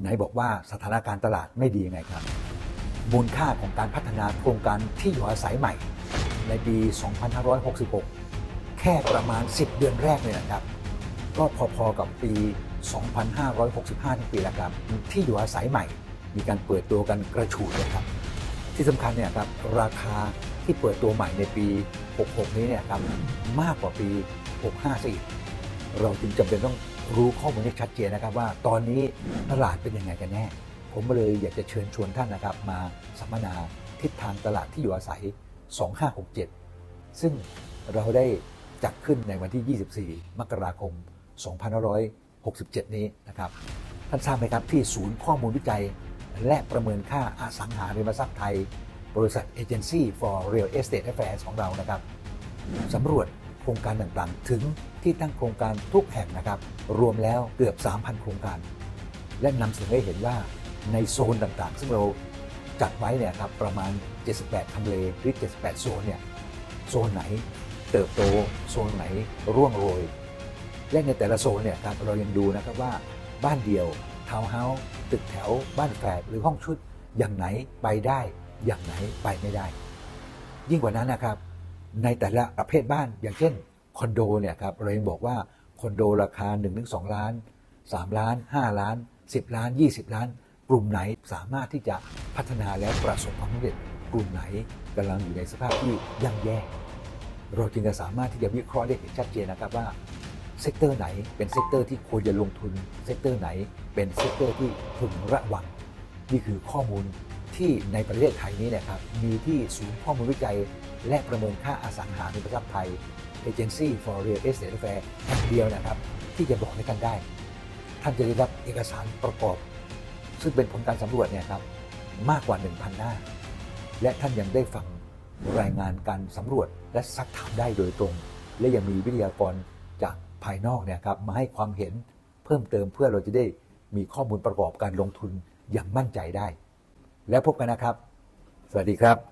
ไหนบอกว่าสถานการณ์ตลาดไม่ดียังไงครับ มูลค่าของการพัฒนาโครงการที่อยู่อาศัยใหม่ ในปี 2566 แค่ประมาณ 10 เดือนแรกเนี่ยนะครับ ก็พอๆกับปี 2565ทั้งปีแล้วครับ ที่อยู่อาศัยใหม่ มีการเปิดตัวกันกระฉูดเลยครับ ที่สำคัญเนี่ยครับราคาที่เปิดตัวใหม่ในปี 66 นี้เนี่ยครับมากกว่าปี 65ซะอีกเราจึงจำเป็นต้อง รู้ข้อมูลให้ชัดเจนนะครับว่าตอนนี้ตลาดเป็นยังไงกันแน่ ผมก็เลยอยากจะเชิญชวนท่านนะครับ มาสัมมนาทิศทางตลาดที่อยู่อาศัย 2567 ซึ่งเราได้จัดขึ้นในวันที่ 24 มกราคม 2567 นี้นะครับ ท่านทราบไหมครับที่ศูนย์ข้อมูลวิจัย และประเมินค่าอสังหาริมทรัพย์ไทย บริษัท Agency for Real Estate Affairs ของเรานะครับสำรวจ โครงการต่างๆ ถึงที่ตั้งโครงการทุกแห่งนะครับ รวมแล้วเกือบ 3,000 โครงการ และนำเสนอให้เห็นว่าในโซนต่างๆ ซึ่งเราจัดไว้เนี่ยครับประมาณ 78ทำเลหรือ 78 โซนเนี่ยโซนไหนเติบโตโซนไหนร่วงโรย และในแต่ละโซนเนี่ยครับเรายังดูนะครับว่าบ้านเดียวทาวน์เฮาส์ตึกแถว บ้านแฝดหรือห้องชุดอย่างไหนไปได้อย่างไหนไปไม่ได้ ยิ่งกว่านั้นนะครับ ในแต่ละประเภทบ้าน อย่างเช่นคอนโดเนี่ยครับเรายังบอกว่าคอนโดราคา1-2ล้าน 3 ล้าน 5 ล้าน 10 ล้าน 20 ล้าน กลุ่มไหนสามารถที่จะพัฒนาแล้วประสบความสำเร็จ กลุ่มไหนกำลังอยู่ในสภาพที่ย่ำแย่ เราจึงจะสามารถที่จะวิเคราะห์ได้เห็นชัดเจนนะครับว่าเซกเตอร์ไหนเป็นเซกเตอร์ที่ควรจะลงทุนเซกเตอร์ไหนเป็นเซกเตอร์ที่พึงระวัง นี่คือข้อมูล ที่ในประเทศไทยนี้เนะครับ มีที่ศูนย์ข้อมูลวิจัย และประเมินค่าอสังหาริมทรัพย์ไทย Agency for Real Estate Affairs แห่งเดียวนะครับ ที่จะบอกให้ท่านได้ ท่านจะได้รับเอกสารประกอบ ซึ่งเป็นผลการสำรวจเนี่ยครับมากกว่า 1,000 หน้า และท่านยังได้ฟังรายงานการสำรวจและซักถามได้โดยตรง และยังมีวิทยากรจากภายนอกเนี่ยครับมาให้ความเห็นเพิ่มเติมเพื่อเราจะได้มีข้อมูลประกอบการลงทุนอย่างมั่นใจได้ แล้วพบกันนะครับ สวัสดีครับ